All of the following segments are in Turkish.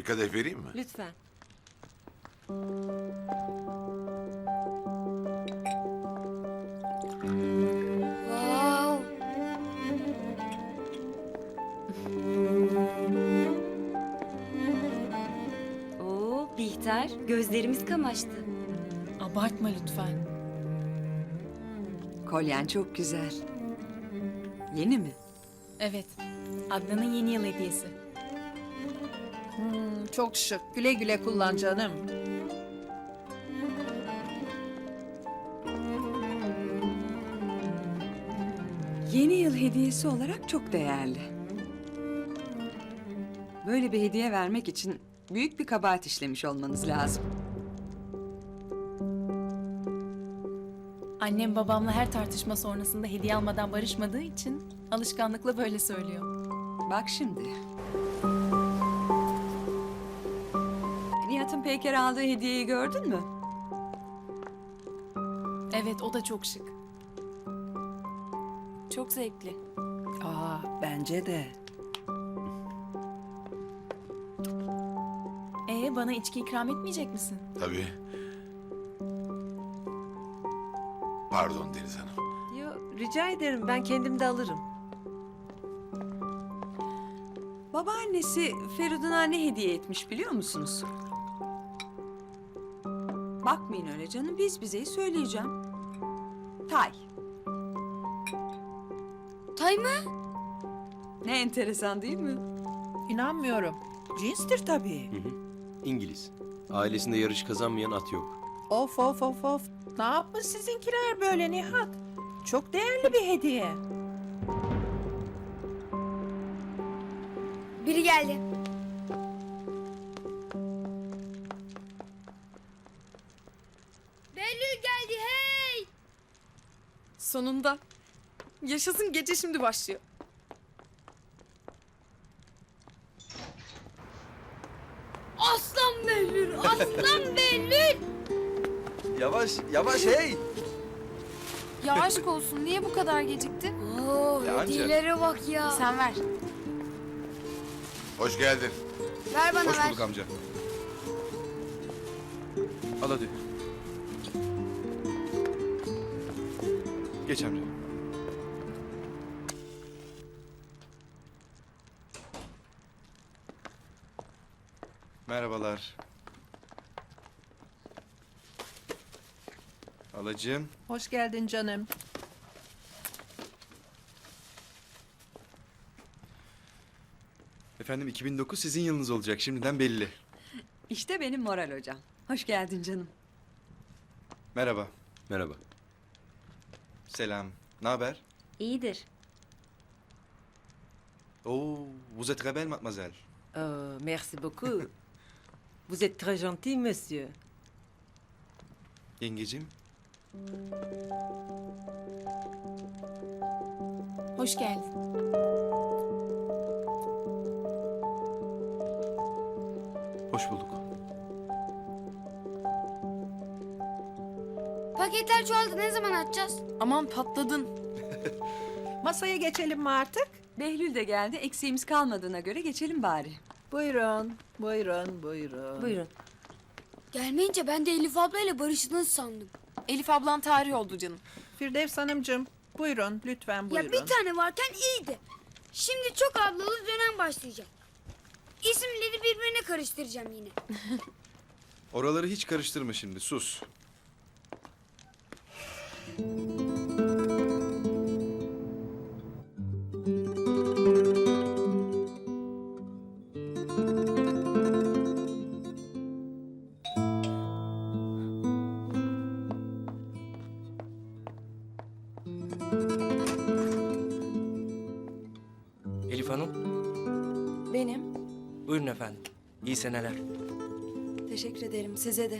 Bir kadeh vereyim mi? Lütfen. Wow. Oo Bihter, gözlerimiz kamaştı. Abartma lütfen. Kolyen çok güzel. Yeni mi? Evet. Adnan'ın yeni yıl hediyesi. Hmm, çok şık. Güle güle kullan canım. Yeni yıl hediyesi olarak çok değerli. Böyle bir hediye vermek için büyük bir kabahat işlemiş olmanız lazım. Annem babamla her tartışma sonrasında hediye almadan barışmadığı için alışkanlıkla böyle söylüyor. Bak şimdi. Peyker aldığı hediyeyi gördün mü? Evet o da çok şık. Çok zevkli. Aa, bence de. Ee bana içki ikram etmeyecek misin? Tabii. Pardon Deniz Hanım. Yo, rica ederim ben kendim de alırım. Babaannesi Feridun'a ne hediye etmiş biliyor musunuz? Bakmayın öyle canım, biz bizeyi söyleyeceğim. Tay. Tay mı? Ne enteresan değil mi? İnanmıyorum. Cinstir tabii. İngiliz. Ailesinde yarış kazanmayan at yok. Of of of of. Ne yapmış sizinkiler böyle Nihat? Çok değerli bir hediye. Biri geldi. Sonunda. Yaşasın gece şimdi başlıyor. Aslan Behlül, aslan Behlül. Yavaş, yavaş hey! Ya aşk olsun niye bu kadar geciktin? Oo, Ya anca. hediyelere bak ya. Sen ver. Hoş geldin. ver bana Hoş ver. bulduk amca. Al hadi. Geç amca. Merhabalar. Alacığım. Hoş geldin canım. Efendim 2009 sizin yılınız olacak şimdiden belli. İşte benim moral hocam. Hoş geldin canım. Merhaba. Merhaba. Selam. Ne haber? İyidir. Oo, vous êtes très belle mademoiselle. Oh, merci beaucoup. Vous êtes très gentil, monsieur. Yengecim. Hoş geldin. Hoş bulduk. Paketler çoğaldı ne zaman açacağız? Aman patladın. Masaya geçelim mi artık? Behlül de geldi. Eksiğimiz kalmadığına göre geçelim bari. Buyurun, buyurun, buyurun. Buyurun. Gelmeyince ben de Elif ablayla barıştınız sandım. Elif ablan tarih oldu canım. Firdevs Hanımcığım, buyurun, lütfen buyurun. Ya bir tane varken iyiydi. Şimdi çok ablalı dönem başlayacak. İsimleri birbirine karıştıracağım yine. Oraları hiç karıştırma şimdi sus. Elif Hanım, Benim. buyurun efendim. İyi seneler. Teşekkür ederim. Size de.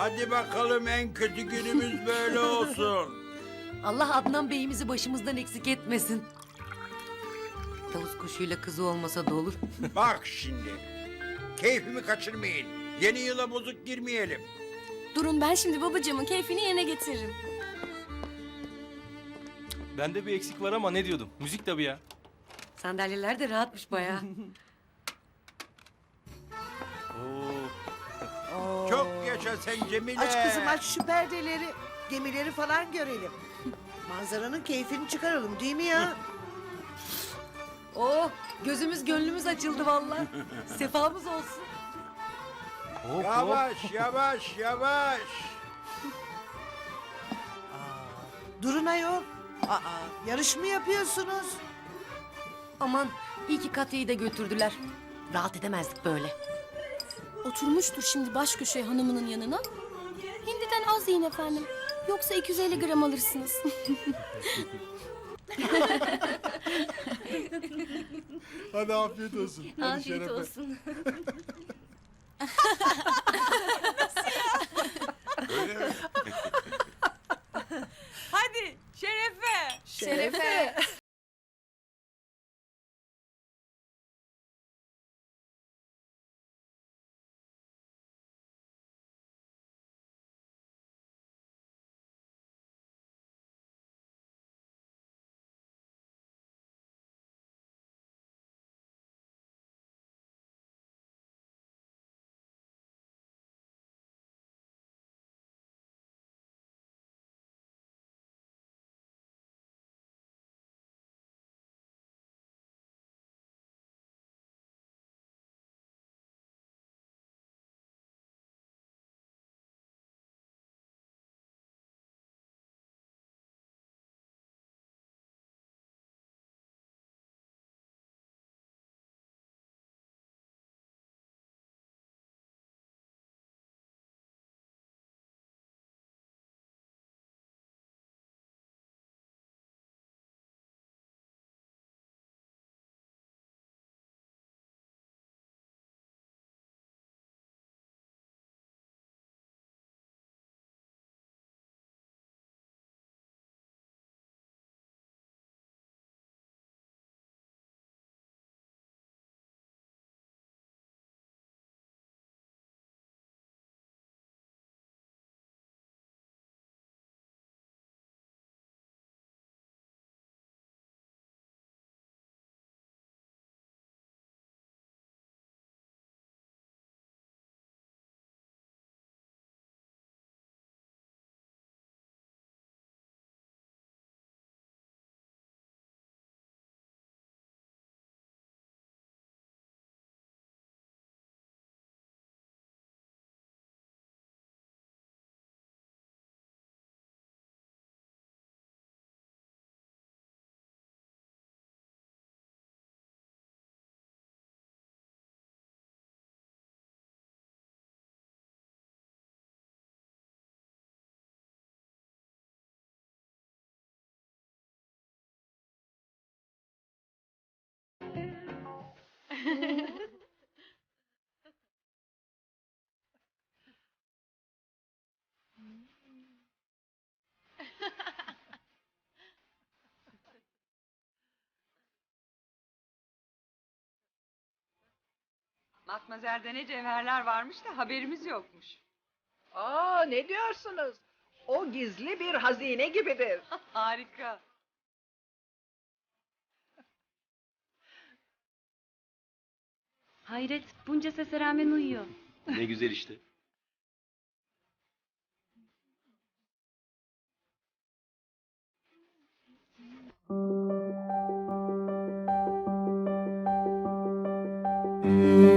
Hadi bakalım en kötü günümüz böyle olsun. Allah Adnan Bey'imizi başımızdan eksik etmesin. Tavus kuşuyla kızı olmasa da olur. Bak şimdi. Keyfimi kaçırmayın. Yeni yıla bozuk girmeyelim. Durun ben şimdi babacığımın keyfini yerine getiririm. Bende bir eksik var ama ne diyordum? Müzik tabii ya. Sandalyeler de rahatmış bayağı. Yaşa sen Cemile. Aç kızım aç şu perdeleri. Gemileri falan görelim. Manzaranın keyfini çıkaralım değil mi ya? Oh gözümüz gönlümüz açıldı vallahi. Sefamız olsun. Hop hop. Yavaş yavaş yavaş. Durun ayol. Aa, yarış mı yapıyorsunuz? Aman iyi ki Katya'yı da götürdüler. Rahat edemezdik böyle. Oturmuştur şimdi baş köşeye hanımının yanına. Hindiden az yiyin efendim. Yoksa 250 gram alırsınız. Hadi afiyet olsun. Afiyet olsun. Matmazel'de ne cevherler varmış da haberimiz yokmuş. Aa ne diyorsunuz? O gizli bir hazine gibidir. Harika. Hayret bunca sese rağmen uyuyor. Ne güzel işte. Müzik